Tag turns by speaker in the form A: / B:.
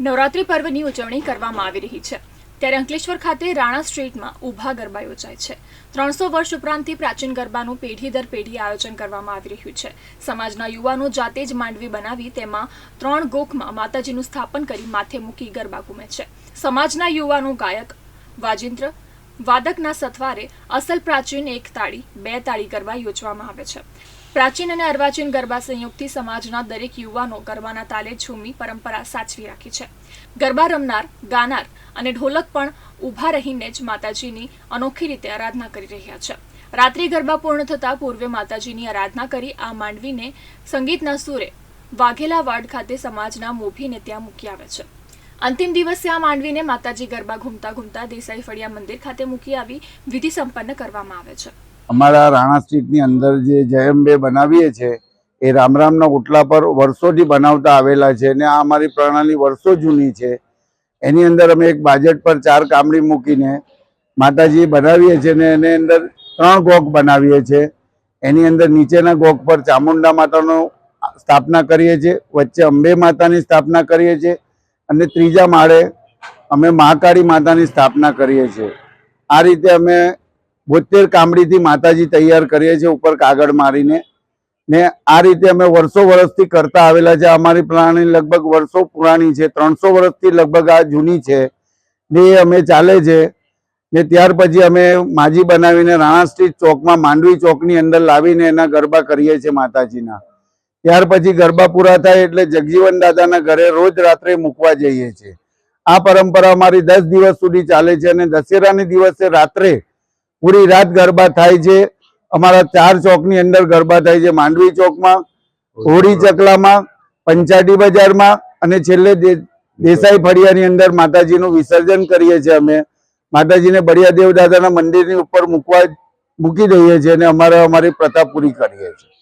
A: નવરાત્રી પર્વની ઉજવણી કરવામાં આવી રહી છે. ત્યારે અંકલેશ્વર ખાતે રાણા સ્ટ્રીટમાં ઊભા ગરબા યોજાય છે. ત્રણસો વર્ષ ઉપરાંતથી પ્રાચીન ગરબાનું પેઢી દર પેઢી આયોજન કરવામાં આવી રહ્યું છે. સમાજના યુવાનો જાતે જ માંડવી બનાવી તેમાં ત્રણ ગોખમાં માતાજીનું સ્થાપન કરી માથે મૂકી ગરબા ઘૂમે છે. સમાજના યુવાનો ગાયક વાજિંત્ર વાદકના સથવારે અસલ પ્રાચીન એક તાળી બે તાળી ગરબા યોજવામાં આવે છે. પ્રાચીન અને અર્વાચીન ગરબા સંયુક્તથી સમાજના દરેક યુવાનો ગરબાના તાલે ઝૂમી પરંપરા સાચવી રાખી છે. ગરબા રમનાર, ગાનાર અને ઢોલક પણ ઊભા રહીને જ માતાજીની અનોખી રીતે આરાધના કરી રહ્યા છે. રાત્રિ ગરબા પૂર્ણ થતાં પૂર્વે માતાજીની આરાધના કરી આ માંડવીને સંગીતના સૂરે વાઘેલા વાડ ખાતે સમાજના મોભીને ત્યાં મૂકી આવે છે. અંતિમ દિવસે આ માંડવીને માતાજી ગરબા ઘૂમતા ઘૂમતા દેસાઈ ફળિયા મંદિર ખાતે મૂકી આવી વિધિ સંપન્ન કરવામાં આવે છે.
B: અમારા રાણા સ્ટ્રીટની અંદર જે જયંબે બનાવીએ છે, એ રામ રામના ઓટલા પર વર્ષોથી બનાવતા આવેલા છે અને આ અમારી પ્રણાલી વર્ષો જૂની છે. એની અંદર અમે એક બાજેટ પર ચાર કામડી મૂકીને માતાજી બનાવીએ છીએ ને એની અંદર ત્રણ ગોખ બનાવીએ છીએ એની અંદર નીચેના ગોખ પર ચામુંડા માતાનો સ્થાપના કરીએ છીએ વચ્ચે અંબે માતાની સ્થાપના કરીએ છીએ અને ત્રીજા માળે અમે મહાકાળી માતાની સ્થાપના કરીએ છીએ. આ રીતે અમે બોતેર કામડીથી માતાજી તૈયાર કરીએ છીએ ઉપર કાગળ મારીને. ને આ રીતે અમે વર્ષો વર્ષથી કરતા આવેલા છે. અમારી પ્રાણી લગભગ વર્ષો પુરાણી છે. ત્રણસો વર્ષથી લગભગ આ જૂની છે. ને અમે ચાલે છે. ને ત્યાર પછી અમે માજી બનાવીને રાણા સ્ટ્રીટ ચોકમાં માંડવી ચોકની અંદર લાવીને એના ગરબા કરીએ છીએ માતાજીના. ત્યાર પછી ગરબા પૂરા થાય એટલે જગજીવન દાદાના ઘરે રોજ રાત્રે મૂકવા જઈએ છીએ. આ પરંપરા અમારી દસ દિવસ સુધી ચાલે છે અને દશેરાની દિવસે રાત્રે પૂરી રાત ગરબા થાય છે. અમારા ચાર ચોકની અંદર ગરબા થાય છે માંડવી ચોકમાં, હોળી ચકલામાં પંચાટી બજારમાં અને છેલ્લે દેસાઈ ફળિયાની અંદર માતાજીનું વિસર્જન કરીએ છીએ અમે. માતાજીને બળિયા દેવ દાદાના મંદિરની ઉપર મૂકવા, મૂકી દઈએ છીએ અને અમારે, અમારી પ્રથા પૂરી કરીએ છીએ.